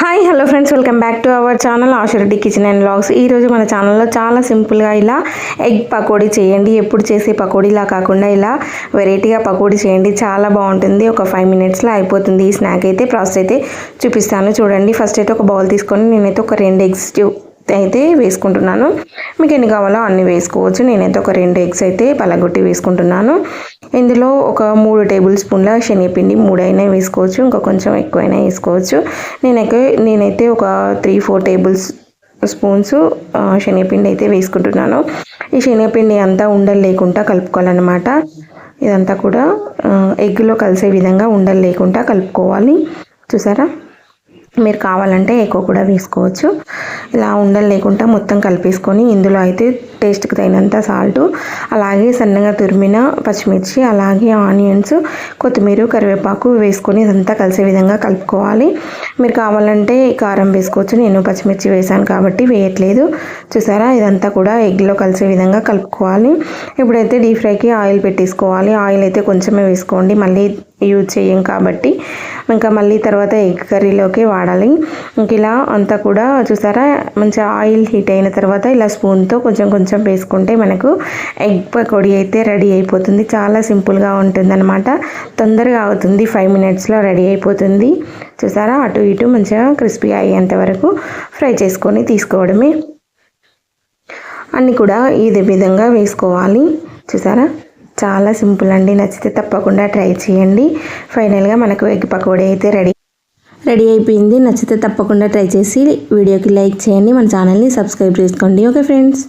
Hi hello friends welcome back to our channel Asha Reddy kitchen and blogs ఈరోజు మన ఛానల్లో చాలా సింపుల్గా ఇలా ఎగ్ పకోడీ చేయండి. ఎప్పుడు చేసే పకోడీలా కాకుండా ఇలా వెరైటీగా పకోడీ చేయండి. చాలా బాగుంటుంది. ఒక ఫైవ్ మినిట్స్లో అయిపోతుంది. ఈ స్నాక్ అయితే ప్రాసెస్ అయితే చూపిస్తాను. చూడండి ఫస్ట్ అయితే ఒక బౌల్ తీసుకొని నేనైతే ఒక రెండు ఎగ్స్ అయితే వేసుకుంటున్నాను. మీకు ఎన్ని కావాలో అన్ని వేసుకోవచ్చు. నేనైతే ఒక రెండు ఎగ్స్ అయితే పలగొట్టి వేసుకుంటున్నాను. ఇందులో ఒక మూడు టేబుల్ స్పూన్ల శనగపిండి మూడైనా వేసుకోవచ్చు. ఇంకా కొంచెం ఎక్కువైనా వేసుకోవచ్చు. నేనైతే నేనైతే ఒక త్రీ ఫోర్ టేబుల్స్ స్పూన్స్ శనగపిండి అయితే వేసుకుంటున్నాను. ఈ శనగపిండి అంతా ఉండలు లేకుండా కలుపుకోవాలన్నమాట. ఇదంతా కూడా ఎగ్లో కలిసే విధంగా ఉండలు లేకుండా కలుపుకోవాలి. చూసారా? మీరు కావాలంటే ఎక్కువ కూడా వేసుకోవచ్చు. ఇలా ఉండలు లేకుండా మొత్తం కలిపేసుకొని ఇందులో అయితే టేస్ట్కి తగినంత సాల్ట్ అలాగే సన్నగా తురిమిన పచ్చిమిర్చి అలాగే ఆనియన్స్ కొత్తిమీర కరివేపాకు వేసుకొని ఇదంతా కలిసే విధంగా కలుపుకోవాలి. మీరు కావాలంటే కారం వేసుకోవచ్చు. నేను పచ్చిమిర్చి వేసాను కాబట్టి వేయట్లేదు. చూసారా? ఇదంతా కూడా ఎగ్లో కలిసే విధంగా కలుపుకోవాలి. ఇప్పుడైతే డీప్ ఫ్రైకి ఆయిల్ పెట్టేసుకోవాలి. ఆయిల్ అయితే కొంచెమే వేసుకోండి. మళ్ళీ యూజ్ చేయం కాబట్టి. ఇంకా మళ్ళీ తర్వాత ఎగ్ కర్రీలోకి వాడాలి. ఇంక ఇలా అంతా కూడా చూసారా? మంచిగా ఆయిల్ హీట్ అయిన తర్వాత ఇలా స్పూన్తో కొంచెం కొంచెం వేసుకుంటే మనకు ఎగ్ పకోడీ అయితే రెడీ అయిపోతుంది. చాలా సింపుల్గా ఉంటుంది అనమాట తొందరగా అవుతుంది. ఫైవ్ మినిట్స్లో రెడీ అయిపోతుంది. చూసారా? అటు ఇటు మంచిగా క్రిస్పీ అయ్యేంత వరకు ఫ్రై చేసుకొని తీసుకోవడమే. అన్నీ కూడా ఇదే విధంగా వేసుకోవాలి. చూసారా? చాలా సింపుల్ అండి. నచ్చితే తప్పకుండా ట్రై చేయండి. ఫైనల్గా మనకు ఎగ్ పకోడీ అయితే రెడీ. రెడీ అయిపోయింది. నచ్చితే తప్పకుండా ట్రై చేసి వీడియోకి లైక్ చేయండి. మన ఛానల్ని సబ్స్క్రైబ్ చేసుకోండి. Okay friends?